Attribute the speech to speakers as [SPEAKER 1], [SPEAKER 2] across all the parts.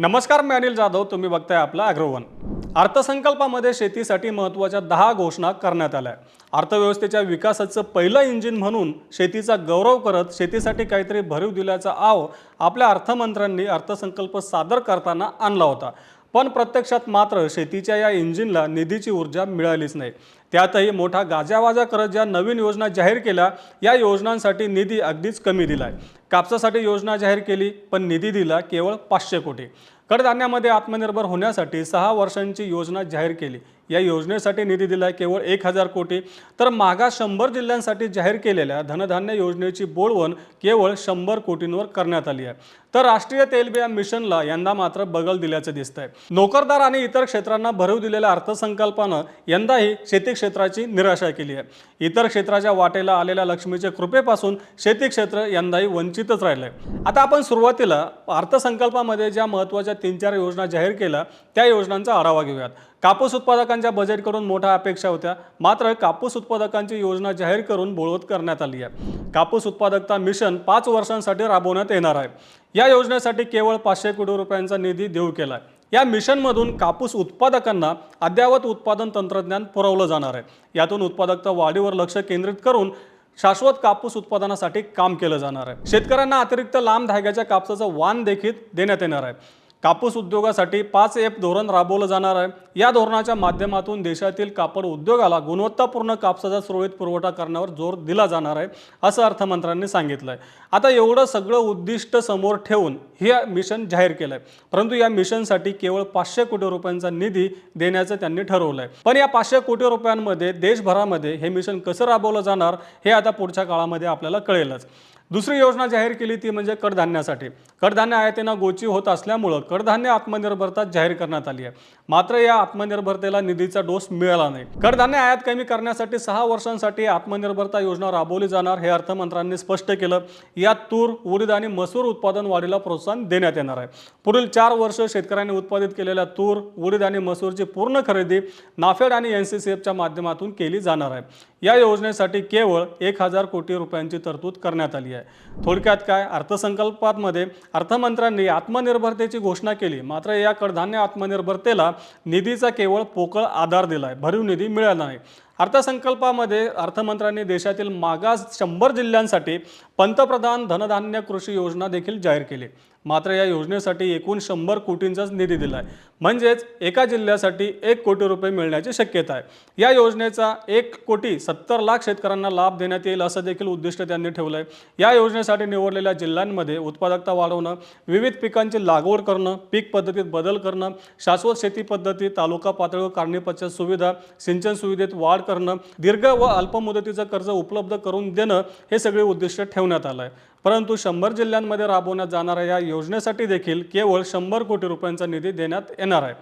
[SPEAKER 1] नमस्कार मी अनिल जाधव. तुम्ही बघताय आपला अग्रवन. अर्थसंकल्पामध्ये शेतीसाठी महत्त्वाच्या दहा घोषणा करण्यात आल्या. अर्थव्यवस्थेच्या विकासाचं पहिलं इंजिन म्हणून शेतीचा गौरव करत शेतीसाठी काहीतरी भरीव दिल्याचा आव आपल्या अर्थमंत्र्यांनी अर्थसंकल्प सादर करताना आणला होता. पण प्रत्यक्षात मात्र शेतीच्या या इंजिनला निधीची ऊर्जा मिळालीच नाही. त्यातही मोठा गाजावाजा करत ज्या नवीन योजना जाहीर केल्या या योजनांसाठी निधी अगदीच कमी दिला आहे कापसासाठी योजना जाहीर केली पण निधी दिला केवळ पाचशे कोटी. कडधान्यामध्ये आत्मनिर्भर होण्यासाठी सहा वर्षांची योजना जाहीर केली. या योजनेसाठी निधी दिलाय केवळ एक हजार कोटी. तर मागास शंभर जिल्ह्यांसाठी जाहीर केलेल्या धनधान्य योजनेची बोलवण केवळ शंभर कोटींवर करण्यात आली आहे. तर राष्ट्रीय तेलबिया मिशनला यंदा मात्र बगल दिल्याचं दिसतंय. नोकरदार आणि इतर क्षेत्रांना भरीव दिलेल्या अर्थसंकल्पानं यंदाही शेती क्षेत्राची निराशा केली आहे. इतर क्षेत्राच्या वाटेला आलेल्या लक्ष्मीच्या कृपेपासून शेती क्षेत्र यंदाही वंचितच राहिलंय. आता आपण सुरुवातीला अर्थसंकल्पामध्ये ज्या महत्त्वाच्या तीन चार योजना जाहीर केल्या त्या योजनांचा आढावा घेऊयात. कापूस उत्पादकांच्या बजेटकडून मोठ्या अपेक्षा होत्या. मात्र कापूस उत्पादकांची योजना जाहीर करून बोळवत करण्यात आली आहे. कापूस उत्पादकता मिशन पाच वर्षांसाठी राबवण्यात येणार आहे. या योजनेसाठी केवळ पाचशे कोटी रुपयांचा निधी देऊ केला आहे या मिशनमधून कापूस उत्पादकांना अद्ययावत उत्पादन तंत्रज्ञान पुरवलं जाणार आहे. यातून उत्पादकता वाढीवर लक्ष केंद्रित करून शाश्वत कापूस उत्पादनासाठी काम केलं जाणार आहे. शेतकऱ्यांना अतिरिक्त लांब धाग्याच्या कापसाचं वाण देखील देण्यात येणार आहे. कापूस उद्योगासाठी पाच एफ धोरण राबवलं जाणार आहे. या धोरणाच्या माध्यमातून देशातील कापड उद्योगाला गुणवत्तापूर्ण कापसाचा सुरळीत पुरवठा करण्यावर जोर दिला जाणार आहे असं अर्थमंत्र्यांनी सांगितलं आहे आता एवढं सगळं उद्दिष्ट समोर ठेवून हे मिशन जाहीर केलं आहे परंतु या मिशनसाठी केवळ पाचशे कोटी रुपयांचा निधी देण्याचं त्यांनी ठरवलं आहे पण या पाचशे कोटी रुपयांमध्ये देशभरामध्ये हे मिशन कसं राबवलं जाणार हे आता पुढच्या काळामध्ये आपल्याला कळेलच. दुसरी योजना जाहीर केली ती म्हणजे कडधान्यासाठी. कडधान्य आयातीनं गोची होत असल्यामुळं कडधान्य आत्मनिर्भरता जाहीर करण्यात आली आहे. मात्र या आत्मनिर्भरतेला निधीचा डोस मिळाला नाही. कडधान्य आयात कमी करण्यासाठी सहा वर्षांसाठी आत्मनिर्भरता योजना राबवली जाणार हे अर्थमंत्र्यांनी स्पष्ट केलं. यात तूर उडीद आणि मसूर उत्पादन वाढीला प्रोत्साहन देण्यात येणार आहे. पुढील चार वर्ष शेतकऱ्यांनी उत्पादित केलेल्या तूर उडीद आणि मसूरची पूर्ण खरेदी नाफेड आणि एन सी सी एफच्या माध्यमातून केली जाणार आहे. या योजनेसाठी केवळ एक हजार कोटी रुपयांची तरतूद करण्यात आली आहे. थोडक्यात काय? अर्थसंकल्पामध्ये अर्थमंत्र्यांनी आत्मनिर्भरतेची घोषणा केली. मात्र या कडधान्य आत्मनिर्भरतेला निधीचा केवळ पोकळ आधार दिलाय. भरीव निधी मिळाला नाही. अर्थसंकल्पामध्ये अर्थमंत्र्यांनी देशातील मागास शंभर जिल्ह्यांसाठी पंतप्रधान धनधान्य कृषी योजना देखील जाहीर केली. मात्र या योजनेसाठी एकूण शंभर कोटींचाच निधी दिला आहे म्हणजेच एका जिल्ह्यासाठी एक कोटी रुपये मिळण्याची शक्यता आहे. या योजनेचा एक कोटी सत्तर लाख शेतकऱ्यांना लाभ देण्यात येईल असं देखील उद्दिष्ट त्यांनी ठेवलं आहे या योजनेसाठी निवडलेल्या जिल्ह्यांमध्ये उत्पादकता वाढवणं विविध पिकांची लागवड करणं पीक पद्धतीत बदल करणं शाश्वत शेती पद्धती तालुका पातळीवर काढणीपश्चात सुविधा सिंचन सुविधेत वाढ करणं दीर्घ व अल्प मुदतीचं कर्ज उपलब्ध करून देणं हे सगळे उद्दिष्ट ठेवण्यात आलं आहे परंतु शंभर जिल्ह्यांमध्ये राबवण्यात जाणाऱ्या या योजनेसाठी देखील केवळ शंभर कोटी रुपयांचा निधी देण्यात येणार आहे.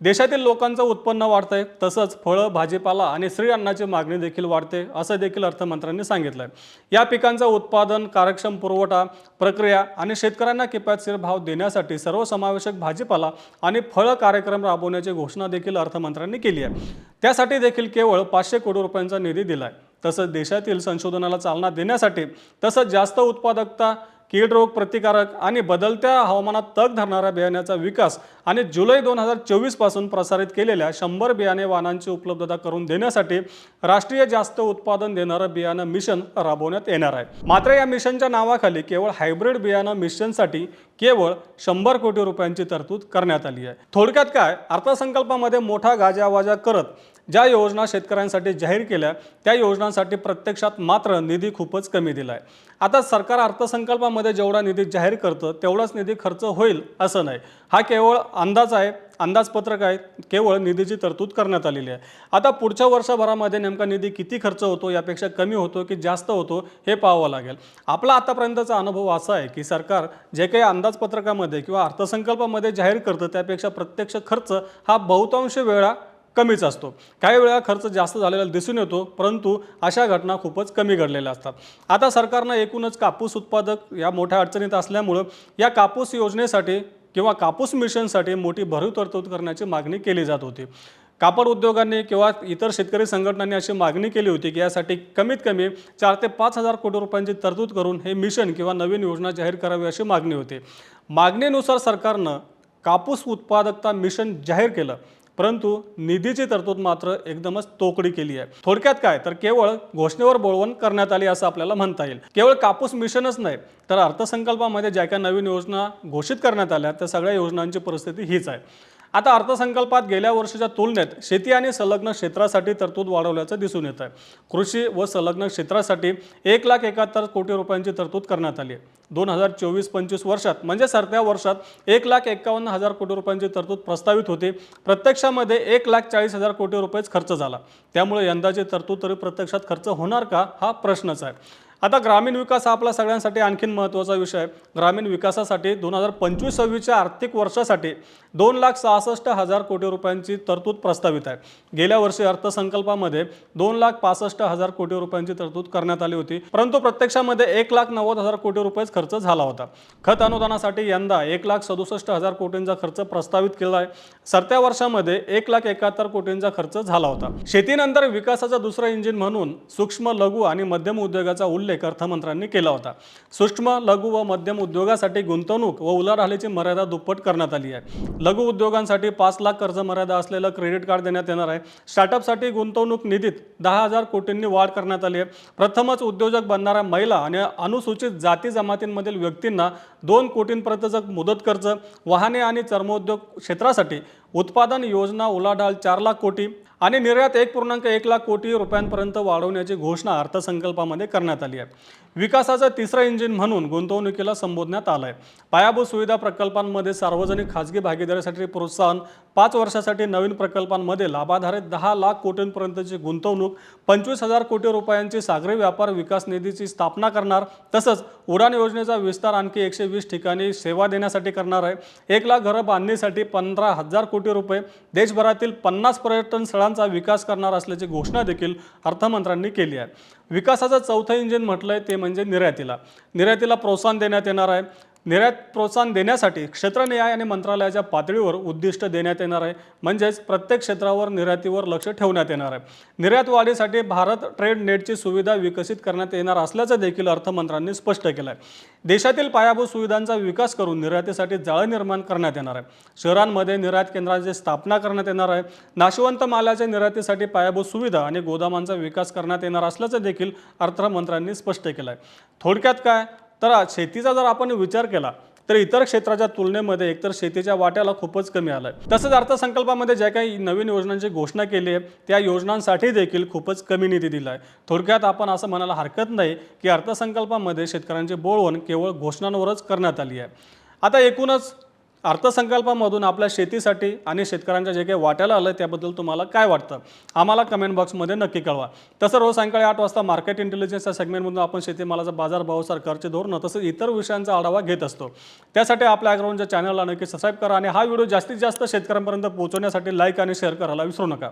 [SPEAKER 1] देशातील लोकांचं उत्पन्न वाढतंय तसंच फळं भाजीपाला आणि श्री अन्नाची मागणी देखील वाढते असं देखील अर्थमंत्र्यांनी सांगितलं आहे या पिकांचं उत्पादन कार्यक्षम पुरवठा प्रक्रिया आणि शेतकऱ्यांना किफायतशीर भाव देण्यासाठी सर्वसमावेशक भाजीपाला आणि फळं कार्यक्रम राबवण्याची घोषणा देखील अर्थमंत्र्यांनी केली आहे. त्यासाठी देखील केवळ पाचशे कोटी रुपयांचा निधी दिला आहे तसंच देशातील संशोधनाला चालना देण्यासाठी तसंच जास्त उत्पादकता कीड रोग प्रतिकारक आणि बदलत्या हवामानात तग धरणाऱ्या बियाण्याचा विकास आणि जुलै दोन हजार चोवीसपासून प्रसारित केलेल्या शंभर बियाणे वाहनांची उपलब्धता करून देण्यासाठी राष्ट्रीय जास्त उत्पादन देणारं बियाणं मिशन राबवण्यात येणार आहे. मात्र या मिशनच्या नावाखाली केवळ हायब्रिड बियाणं मिशनसाठी केवळ शंभर कोटी रुपयांची तरतूद करण्यात आली आहे. थोडक्यात काय? अर्थसंकल्पामध्ये मोठा गाजावाजा करत ज्या योजना शेतकऱ्यांसाठी जाहीर केल्या त्या योजनांसाठी प्रत्यक्षात मात्र निधी खूपच कमी दिला आहे आता सरकार अर्थसंकल्पामध्ये जेवढा निधी जाहीर करतं तेवढाच निधी खर्च होईल असं नाही. हा केवळ अंदाज आहे अंदाजपत्रक आहे केवळ निधीची तरतूद करण्यात आलेली आहे. आता पुढच्या वर्षभरामध्ये नेमका निधी किती खर्च होतो यापेक्षा कमी होतो की जास्त होतो हे पाहावं लागेल. आपला आतापर्यंतचा अनुभव असा आहे की सरकार जे काही अंदाजपत्रकामध्ये किंवा अर्थसंकल्पामध्ये जाहीर करतं त्यापेक्षा प्रत्यक्ष खर्च हा बहुतांश वेळा कमीच असतो. काही वेळा खर्च जास्त झालेला दिसून येतो परंतु अशा घटना खूपच कमी घडलेल्या असतात. आता सरकारनं एकूणच कापूस उत्पादक या मोठ्या अडचणीत असल्यामुळं या कापूस योजनेसाठी किंवा कापूस मिशनसाठी मोठी भरीव तरतूद करण्याची मागणी केली जात होती. कापड उद्योगांनी किंवा इतर शेतकरी संघटनांनी अशी मागणी केली होती की यासाठी कमीत कमी चार ते पाच हजार कोटी रुपयांची तरतूद करून हे मिशन किंवा नवीन योजना जाहीर करावी अशी मागणी होती. मागणीनुसार सरकारनं कापूस उत्पादकता मिशन जाहीर केलं. परंतु निधीची तरतूद मात्र एकदमच तोकडी केली आहे. थोडक्यात काय? तर केवळ घोषणेवर बोलवण करण्यात आली असं आपल्याला म्हणता येईल. केवळ कापूस मिशनच नाही तर अर्थसंकल्पामध्ये ज्या काही नवीन योजना घोषित करण्यात आल्या त्या सगळ्या योजनांची परिस्थिती हीच आहे. आता अर्थसंकल्पात गेल्या वर्षीच्या तुलनेत शेती आणि संलग्न क्षेत्रासाठी तरतूद वाढवल्याचं दिसून येत आहे. कृषी व संलग्न क्षेत्रासाठी एक लाख एकाहत्तर कोटी रुपयांची तरतूद करण्यात आली आहे. दोन हजार चोवीस पंचवीस वर्षात म्हणजे सरत्या वर्षात एक लाख एकावन्न हजार कोटी रुपयांची तरतूद प्रस्तावित होती. प्रत्यक्षामध्ये एक लाख चाळीस हजार कोटी रुपयेच खर्च झाला. त्यामुळे यंदाची तरतूद तरी प्रत्यक्षात खर्च होणार का? हा प्रश्नच आहे. आता ग्रामीण विकास हा आपला सगळ्यांसाठी आणखीन महत्त्वाचा विषय आहे. ग्रामीण विकासासाठी दोन हजार पंचवीस सव्वीसच्या आर्थिक वर्षासाठी दोन लाख सहासष्ट हजार कोटी रुपयांची तरतूद प्रस्तावित आहे. गेल्या वर्षी अर्थसंकल्पामध्ये दोन लाख पासष्ट हजार कोटी रुपयांची तरतूद करण्यात आली होती. परंतु प्रत्यक्षामध्ये एक लाख नव्वद हजार कोटी रुपयेच खर्च झाला होता. खत अनुदानासाठी यंदा एक लाख सदुसष्ट हजार कोटींचा खर्च प्रस्तावित केला आहे. सरत्या वर्षामध्ये एक लाख एकाहत्तर कोटींचा खर्च झाला होता. शेतीनंतर विकासाचं दुसरं इंजिन म्हणून सूक्ष्म लघु आणि मध्यम उद्योगाचा उल्लेख अर्थमंत्र्यांनी केला होता. सूक्ष्म लघु व मध्यम उद्योगासाठी गुंतवणूक व उलाढालीची मर्यादा दुप्पट करण्यात आली आहे. लघु उद्योगांसाठी पाच लाख कर्ज मर्यादा असलेलं क्रेडिट कार्ड देण्यात येणार आहे. स्टार्टअपसाठी गुंतवणूक निधीत दहा हजार कोटींनी वाढ करण्यात आली आहे. प्रथमच उद्योजक बनणाऱ्या महिला आणि अनुसूचित जाती जमातींमधील व्यक्तींना दोन कोटींपर्यंतचं मुदत कर्ज वाहने आणि चर्मोद्योग क्षेत्रासाठी उत्पादन योजना उलाढाल चार लाख कोटी आणि निर्यात एक पूर्णांक एक लाख कोटी रुपयांपर्यंत वाढवण्याची घोषणा अर्थसंकल्पामध्ये करण्यात आली आहे. विकासाचं तिसरं इंजिन म्हणून गुंतवणुकीला संबोधण्यात आलं आहे पायाभूत सुविधा प्रकल्पांमध्ये सार्वजनिक खाजगी भागीदारीसाठी प्रोत्साहन पाच वर्षासाठी नवीन प्रकल्पांमध्ये लाभाधारित दहा लाख कोटींपर्यंतची गुंतवणूक पंचवीस हजार कोटी रुपयांची सागरी व्यापार विकास निधीची स्थापना करणार तसंच उडान योजनेचा विस्तार आणखी एकशे वीस ठिकाणी सेवा देण्यासाठी करणार आहे. एक लाख घरं बांधणीसाठी पंधरा हजार कोटी रुपये देशभरातील पन्नास पर्यटन स्थळांचा विकास करणार असल्याची घोषणा देखील अर्थमंत्र्यांनी केली आहे. विकासाचं चौथं इंजिन म्हटलंय ते म्हणजे निर्यातीला. निर्यातीला प्रोत्साहन देण्यात येणार आहे. निर्यात प्रोत्साहन देण्यासाठी क्षेत्र न्याय आणि मंत्रालयाच्या पातळीवर उद्दिष्ट देण्यात येणार आहे. म्हणजेच प्रत्येक क्षेत्रावर निर्यातीवर लक्ष ठेवण्यात येणार आहे. निर्यात वाढीसाठी भारत ट्रेड नेटची सुविधा विकसित करण्यात येणार असल्याचं देखील अर्थमंत्र्यांनी स्पष्ट केलं आहे देशातील पायाभूत सुविधांचा विकास करून निर्यातीसाठी जाळं निर्माण करण्यात येणार आहे. शहरांमध्ये निर्यात केंद्रांची स्थापना करण्यात येणार आहे. नाशवंत मालाच्या निर्यातीसाठी पायाभूत सुविधा आणि गोदामांचा विकास करण्यात येणार असल्याचं देखील अर्थमंत्र्यांनी स्पष्ट केलं आहे थोडक्यात काय? तर शेतीचा जर आपण विचार केला तर इतर क्षेत्राच्या तुलनेमध्ये एकतर शेतीच्या वाट्याला खूपच कमी आलं आहे तसंच अर्थसंकल्पामध्ये ज्या काही नवीन योजनांची घोषणा केली आहे त्या योजनांसाठी देखील खूपच कमी निधी दिला आहे. थोडक्यात आपण असं म्हणायला हरकत नाही की अर्थसंकल्पामध्ये शेतकऱ्यांची बोळवण केवळ घोषणांवरच करण्यात आली आहे. आता एकूणच अर्थसंकल्पामधून आपल्या शेतीसाठी आणि शेतकऱ्यांच्या जे काही वाट्याला आलं त्याबद्दल तुम्हाला काय वाटतं? आम्हाला कमेंट बॉक्समध्ये नक्की कळवा. तसं रोज सायंकाळी आठ वाजता मार्केट इंटेलिजन्स या सेगमेंटमधून आपण शेतीमालाचा बाजारभाव सरकारचे धोरणं तसंच इतर विषयांचा आढावा घेत असतो. त्यासाठी आपल्या अॅग्राऊंडच्या चॅनलला नक्की सबस्क्राईब करा आणि हा व्हिडिओ जास्तीत जास्त शेतकऱ्यांपर्यंत पोहोचवण्यासाठी लाईक आणि शेअर करायला विसरू नका.